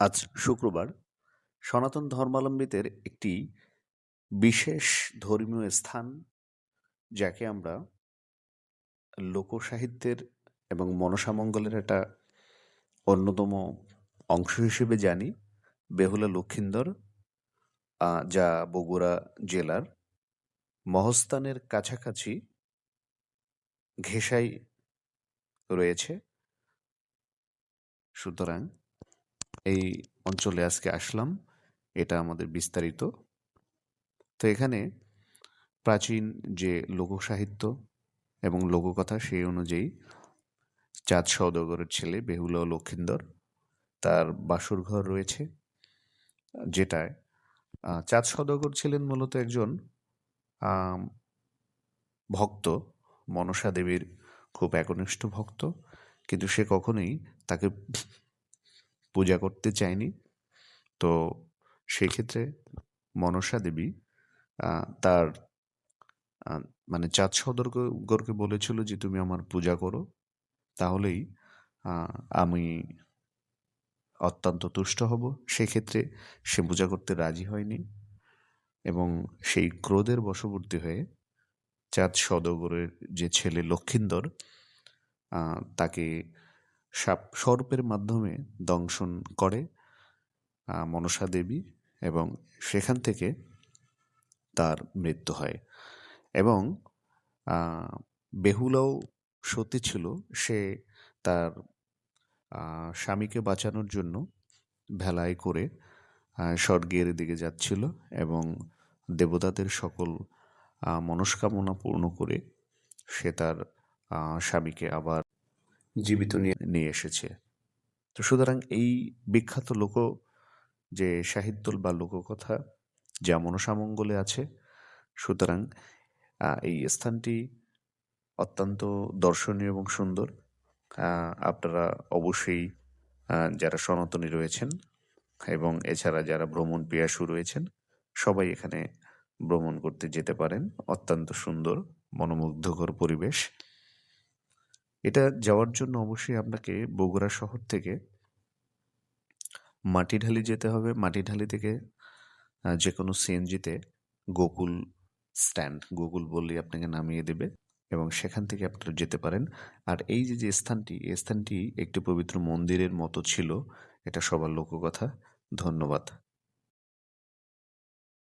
আজ শুক্রবার সনাতন ধর্মাবলম্বীদের একটি বিশেষ ধর্মীয় স্থান, যাকে আমরা লোকসাহিত্যের এবং মনসামঙ্গলের একটা অন্যতম অংশ হিসেবে জানি, বেহুলা লক্ষিন্দর যা বগুড়া জেলার মহস্থানের কাছাকাছি ঘেসাই রয়েছে। সুতরাং এই অঞ্চলে আজকে আসলাম। এটা আমাদের বিস্তারিত। তো এখানে প্রাচীন যে লোকসাহিত্য এবং লোককথা সেই অনুযায়ী চাঁদ সওদাগরের ছেলে বেহুলা লক্ষিন্দর তার বাসর ঘর রয়েছে, যেটায় চাঁদ সওদাগর ছিলেন মূলত একজন ভক্ত মনসা দেবীর খুব একনিষ্ঠ ভক্ত। কিন্তু সে কখনোই তাকে পূজা করতে চায়নি। তো সেক্ষেত্রে মনসা দেবী তার মানে চাঁদ সদরগরকে বলেছিল যে, তুমি আমার পূজা করো। তাহলেই আমি অত্যন্ত তুষ্ট হব। সেক্ষেত্রে সে পূজা করতে রাজি হয়নি এবং সেই ক্রোধের বশবর্তী হয়ে চাঁদ সদগরের যে ছেলে লক্ষিন্দর তাকে সাপ সর্পের মাধ্যমে দংশন করে মনসা দেবী এবং সেখান থেকে তার মৃত্যু হয়। এবং বেহুলাও সতী ছিল, সে তার স্বামীকে বাঁচানোর জন্য ভেলায় করে স্বর্গের দিকে যাচ্ছিল এবং দেবতাদের সকল মনস্কামনা পূর্ণ করে সে তার স্বামীকে আবার জীবিত নিয়ে নিয়ে এসেছে। তো সুতরাং এই বিখ্যাত লোক, যে সাহিত্য বা লোককথা যা মনসামঙ্গলে আছে, সুতরাং এই স্থানটি অত্যন্ত দর্শনীয় এবং সুন্দর। আপনারা অবশ্যই যারা সনাতনী রয়েছেন এবং এছাড়া যারা ভ্রমণ পিয়াসু রয়েছেন, সবাই এখানে ভ্রমণ করতে যেতে পারেন। অত্যন্ত সুন্দর, মনোমুগ্ধকর পরিবেশ। এটা যাওয়ার জন্য অবশ্যই আপনাকে বগুড়া শহর থেকে মাটিঢালি যেতে হবে। মাটিঢালি থেকে যে কোনো সিএনজিতে গোকুল স্ট্যান্ড গোকুল বললেই আপনাকে নামিয়ে দেবে এবং সেখান থেকে আপনারা যেতে পারেন। আর এই যে যে স্থানটি, এই স্থানটি একটি পবিত্র মন্দিরের মতো ছিল, এটা সবার লোককথা ধন্যবাদ।